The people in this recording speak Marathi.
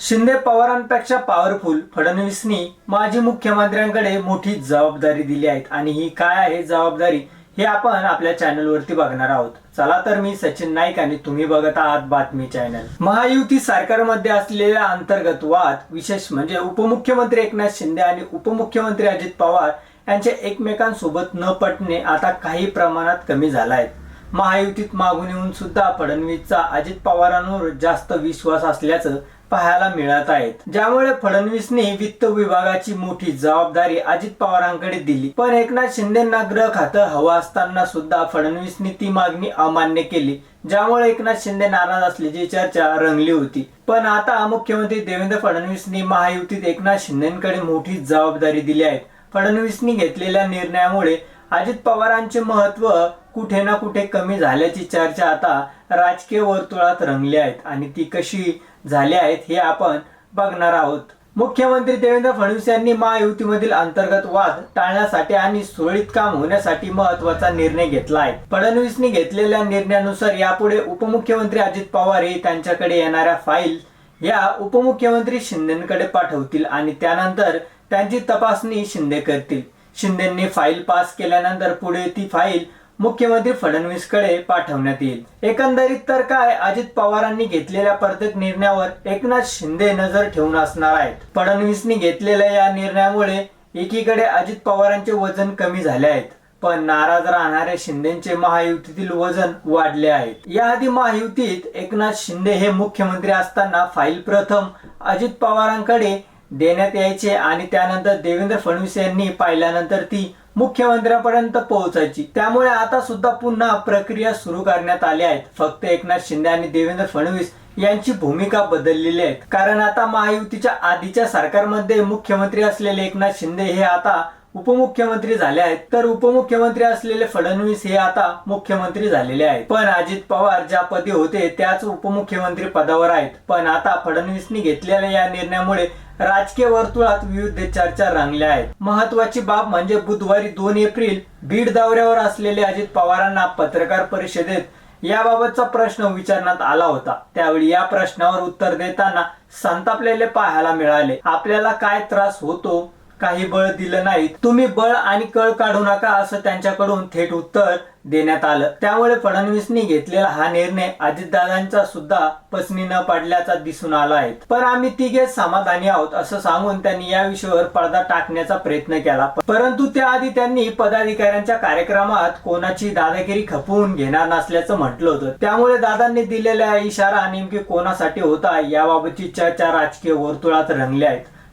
शिंदे पवारांपेक्षा पॉवरफुल फडणवीसनी माजी मुख्यमंत्र्यांकडे मोठी जबाबदारी दिली आहे. आणि ही काय आहे जबाबदारी हे आपण आपल्या चॅनलवरती बघणार आहोत. चला तर मी सचिन नाईक आणि तुम्ही बघत आहात बातमी चॅनल महायुती सरकारमध्ये असलेला अंतर्गत वाद विशेष म्हणजे उपमुख्यमंत्री एकनाथ शिंदे आणि उपमुख्यमंत्री अजित पवार यांचे एकमेकांसोबत न पटणे आता काही प्रमाणात कमी झाला आहे. महायुतीत मागून येऊन सुद्धा फडणवीसचा अजित पवारांवर जास्त विश्वास असल्याचं पाहायला मिळत आहेत. ज्यामुळे फडणवीसने वित्त विभागाची मोठी जबाबदारी अजित पवारांकडे दिली. पण एकनाथ शिंदेना गृह खातं हवं असताना सुद्धा फडणवीसनी ती मागणी अमान्य केली. ज्यामुळे एकनाथ शिंदे नाराज असल्याची चर्चा रंगली होती. पण आता मुख्यमंत्री देवेंद्र फडणवीसनी महायुतीत एकनाथ शिंदेकडे मोठी जबाबदारी दिली आहे. फडणवीसनी घेतलेल्या निर्णयामुळे अजित पवारांचे महत्त्व कुठे ना कुठे कमी झाल्याची चर्चा आता राजकीय वर्तुळात रंगली आहेत आणि ती कशी झाले आहेत हे आपण बघणार आहोत. मुख्यमंत्री देवेंद्र फडणवीस यांनी महायुतीमधील अंतर्गत वाद टाळण्यासाठी आणि सुरळीत काम होण्यासाठी महत्त्वाचा निर्णय घेतला आहे फडणवीसनी घेतलेल्या निर्णयानुसार यापुढे उपमुख्यमंत्री अजित पवार हे त्यांच्याकडे येणाऱ्या फाईल या उपमुख्यमंत्री शिंदेकडे पाठवतील आणि त्यानंतर त्यांची तपासणी शिंदे करतील. शिंदेंनी फाईल पास केल्यानंतर पुढे ती फाईल मुख्यमंत्री फडणवीसकडे पाठवण्यात येईल. एकंदरीत तर काय अजित पवारांनी घेतलेल्या प्रत्येक निर्णयावर एकनाथ शिंदे नजर ठेवून असणार आहेत. फडणवीसनी घेतलेल्या या निर्णयामुळे एकीकडे अजित पवारांचे वजन कमी झाले आहेत पण नाराज राहणारे शिंदेचे महायुतीतील वजन वाढले आहेत याआधी महायुतीत एकनाथ शिंदे हे मुख्यमंत्री असताना फाईल प्रथम अजित पवारांकडे देण्यात यायचे आणि त्यानंतर देवेंद्र फडणवीस यांनी पाहिल्यानंतर ती मुख्यमंत्र्यांपर्यंत पोहोचायची. त्यामुळे आता सुद्धा पुन्हा प्रक्रिया सुरू करण्यात आली आहेत. फक्त एकनाथ शिंदे आणि देवेंद्र फडणवीस यांची भूमिका बदललेली आहे कारण आता महायुतीच्या आधीच्या सरकारमध्ये मुख्यमंत्री असलेले एकनाथ शिंदे हे आता उपमुख्यमंत्री झाले आहेत. तर उपमुख्यमंत्री असलेले फडणवीस हे आता मुख्यमंत्री झालेले आहेत. पण अजित पवार ज्या पदी होते त्याच उपमुख्यमंत्री पदावर आहेत. पण आता फडणवीसनी घेतलेल्या या निर्णयामुळे राजकीय वर्तुळात विविध चर्चा रंगल्या आहेत. महत्वाची बाब म्हणजे बुधवारी दोन एप्रिल बीड दौऱ्यावर असलेले अजित पवारांना पत्रकार परिषदेत याबाबतचा प्रश्न विचारण्यात आला होता. त्यावेळी या प्रश्नावर उत्तर देताना संतापलेले पाहायला मिळाले. आपल्याला काय त्रास होतो? काही बळ दिलं नाही तुम्ही बळ आणि कळ काढू नका असं त्यांच्याकडून थेट उत्तर देण्यात आलं. त्यामुळे फडणवीसनी घेतलेला हा निर्णय अजितदादांचा सुद्धा पसनी न पडल्याचा दिसून आला आहे. पण आम्ही तिघे समाधानी आहोत असं सांगून त्यांनी या विषयावर पडदा टाकण्याचा प्रयत्न केला. परंतु त्याआधी त्यांनी पदाधिकाऱ्यांच्या कार्यक्रमात कोणाची दादागिरी खपवून घेणार नसल्याचं म्हटलं होतं. त्यामुळे दादांनी दिलेला इशारा नेमकी कोणासाठी होता याबाबतची चर्चा राजकीय वर्तुळात रंगल्या आहेत.